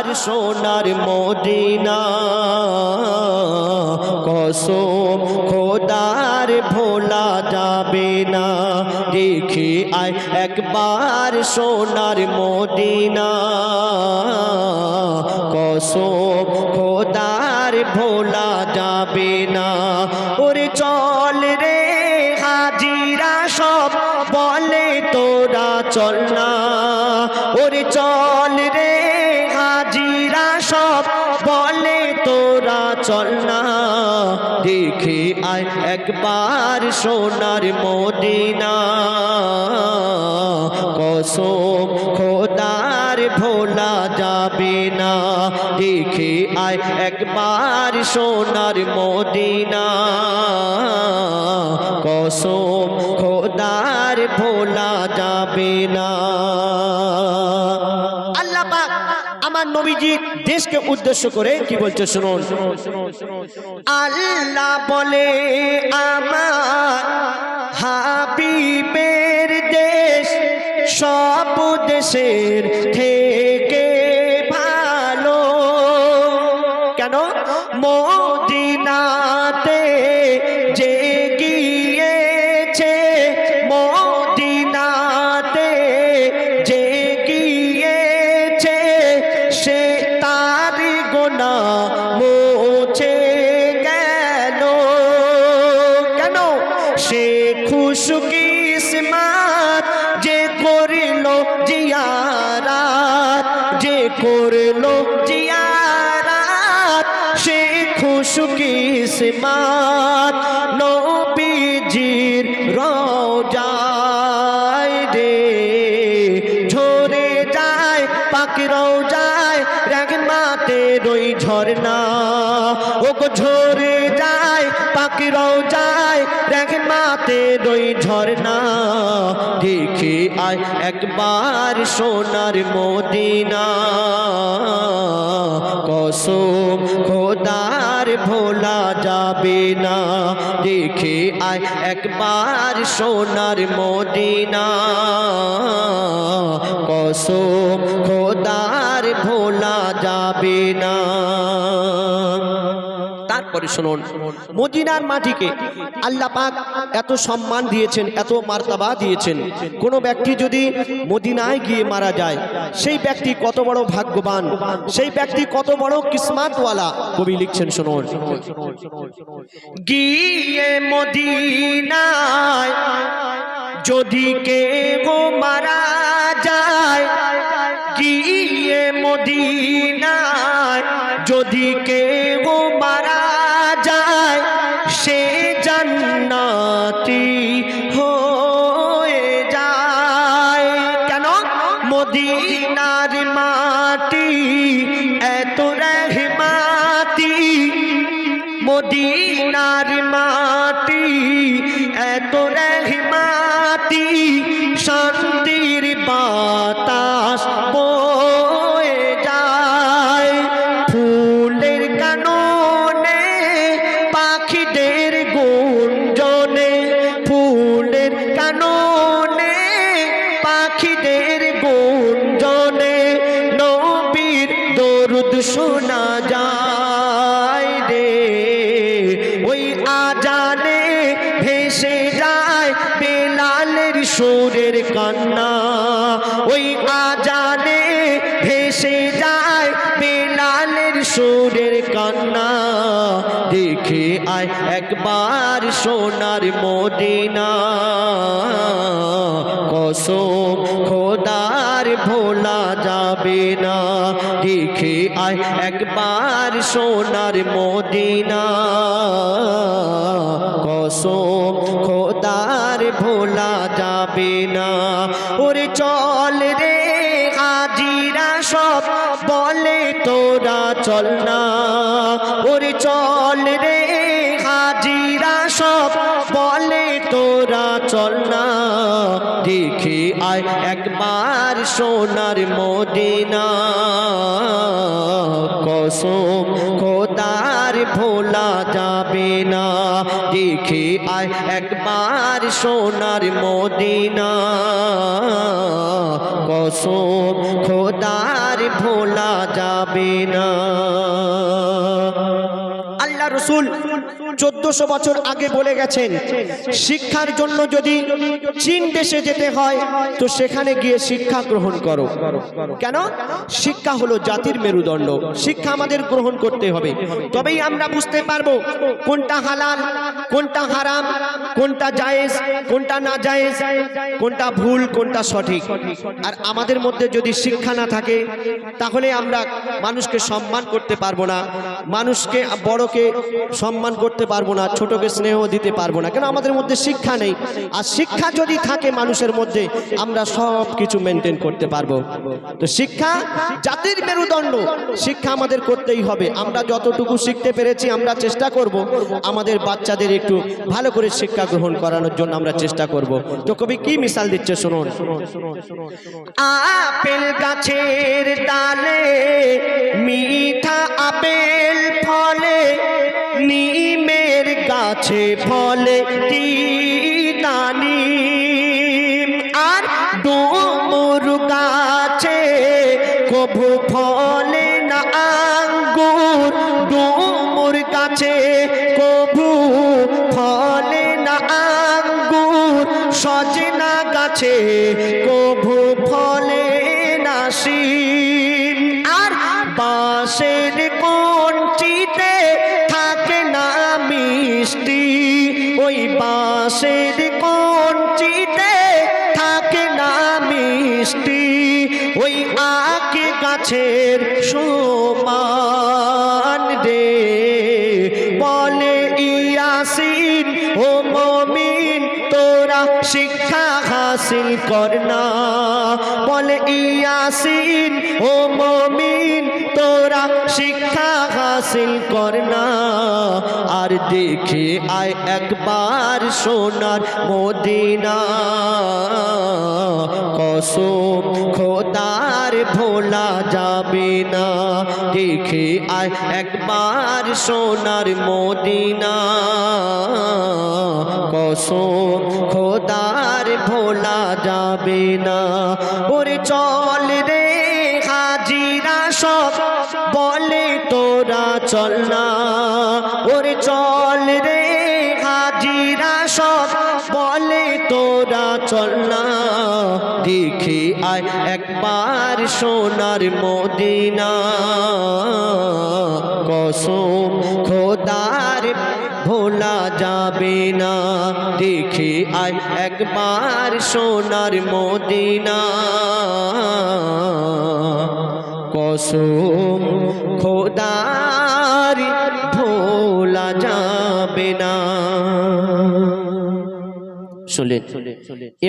একবার সোনার মদিনা। কসম খোদার ভোলা যাবে না। দেখি আয় একবার সোনার মদিনা। কসম চল না। দেখে আয় একবার সোনার মদিনা। কসম খোদার ভোলা যাবে না। দেখে আয় একবার সোনার মদিনা। কসম খোদার ভোলা যাবে না। আমার নবীজি দেশকে উদ্দেশ্য করে কি বলছে শুনুন। আল্লাহ বলে, আমার হাবিবের দেশ সব দেশের থেকে ভালো। কেন? মদিনাতে গোনা মোছে কেন কেন? সে খুশকিসমাত যে করিল জিয়ারাত, যে করিল জিয়ারাত, সে খুশকিসমাত নবীজির ঝরনা ও গো ঝরে যায়, পাখি রোজায় রাগমাতে রই ঝরনা দেখে আয় একবার সোনার মদিনা। কসম খোদার ভোলা যাবে না। দেখে আয় একবার সোনার মদিনা। কসম খোদার ভোলা যাবে না। তারপরে শুনুন মদিনার মাটিকে আল্লাহ পাক এত সম্মান দিয়েছেন, এত মার্তাবা দিয়েছেন। কোনো ব্যক্তি যদি মদিনায় গিয়ে মারা যায়, সেই ব্যক্তি কত বড় ভাগ্যবান, সেই ব্যক্তি কত বড় কিসমাতওয়ালা। কবি লিখছেন, শুনুন। গিয়ে মদিনায় যদি কে গো মারা যায়, গিয়ে মদিনায় যদি কে মদিনার মাটি সুরের কান্না, ওই আজানে ভেসে যায় বেলালের সুরের কান্না। দেখে আয় একবার সোনার মদিনা। কসম খোদার ভোলা যাবে না। দেখে আয় একবার সোনার মদিনা। কসম খোদার ভোলা যাবে না। ওরে চল রে হাজিরা সব বলে, তোরা চল না। ওরে চল রে হাজিরা সব বলে, তোরা চল না। দেখে আয় একবার সোনার মদিনা। কসম খোদার ভোলা যাবে না। দেখে আয় একবার সোনার মদিনা। কসম খোদার ভোলা যাবে না। আল্লাহ রসুল চোদ্দশো বছর আগে বলে গেছেন, শিক্ষার জন্য যদি চীন দেশে যেতে হয়, তো সেখানে গিয়ে শিক্ষা গ্রহণ করো। কেন? শিক্ষা হলো জাতির মেরুদণ্ড। শিক্ষা আমাদের গ্রহণ করতে হবে। তবেই আমরা বুঝতে পারব কোনটা হালাল, কোনটা হারাম, কোনটা জায়েজ, কোনটা না জায়েজ, কোনটা ভুল, কোনটা সঠিক। আর আমাদের মধ্যে যদি শিক্ষা না থাকে, তাহলে আমরা মানুষকে সম্মান করতে পারব না। মানুষকে, বড়কে সম্মান করতে পারব না, ছোটকে স্নেহ দিতে পারব না। কেন? আমাদের মধ্যে শিক্ষা নেই। আর শিক্ষা যদি থাকে মানুষের মধ্যে, আমরা সব কিছু মেনটেন করতে পারব। তো শিক্ষা জাতির মেরুদণ্ড। শিক্ষা আমাদের করতেই হবে। আমরা যতটুকু শিখতে পেরেছি, আমরা চেষ্টা করব। আমাদের বাচ্চাদের একটু ভালো করে শিক্ষা গ্রহণ করানোর জন্য আমরা চেষ্টা করব। তো কবি কি মিসাল দিচ্ছে, শুনুন। আপেল গাছের ডালে, মিঠা আপেল ফলে নিমের গাছে ফলে তিতানি আর ডুমুর গাছে কভু ফলে না আঙ্গুর? ডুমুর গাছে কভু ফলে না আঙ্গুর? সজনা গাছে কভু ফলে না শিম? আর বাঁশের বাঁশের কোনটিতে থাকে না মিষ্টি, ওই আকে গাছের সমান রে। বলে ইয়াসিন, ও মমিন, তোরা শিক্ষা হাসিল কর না। বলে ইয়াসিন, ও মমিন তোরা শিক্ষা হাসিল কর না। আর দেখে আয় একবার সোনার মদিনা। কসম খোদার ভোলা যাবে না। দেখে আয় একবার সোনার মদিনা। কসম খোদার ভোলা যাবে না। ওরে চল চল না, ওরে চল রে হাজিরা সব বলে তোরা চল না। দেখে আয় একবার সোনার মদিনা। কসম খোদার ভোলা যাবে না। দেখে আয় একবার সোনার মদিনা। কসম খোদার ভোলা যাবে না। শুনলেন এবার